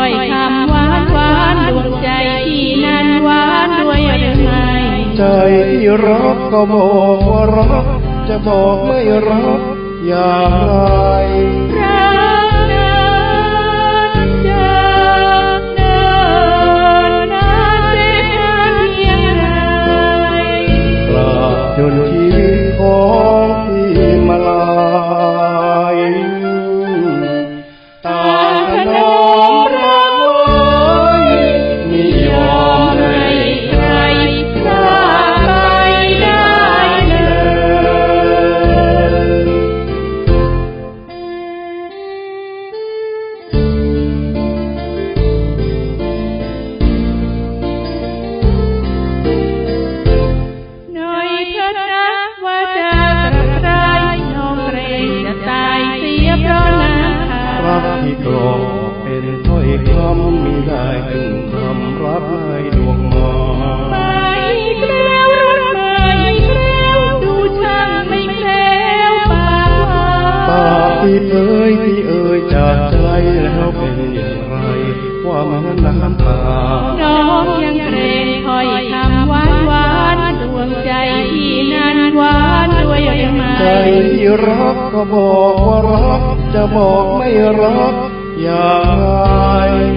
ถ้อยคำหวานหวานดวงใจที่นั้นหวานด้วยหรือไม่ใจที่รักก็บอกว่ารักจะบอกไม่รักอย่างไร ที่กรอกเป็นถ้อยคำมีได้ถึงคำรับให้ดวงมาปากที่เผยที่เอ่ยจากใจแล้วเป็นอย่างไร ว่ามันน้ำตา รักก็บอกว่ารักจะบอกไม่รักอย่างไร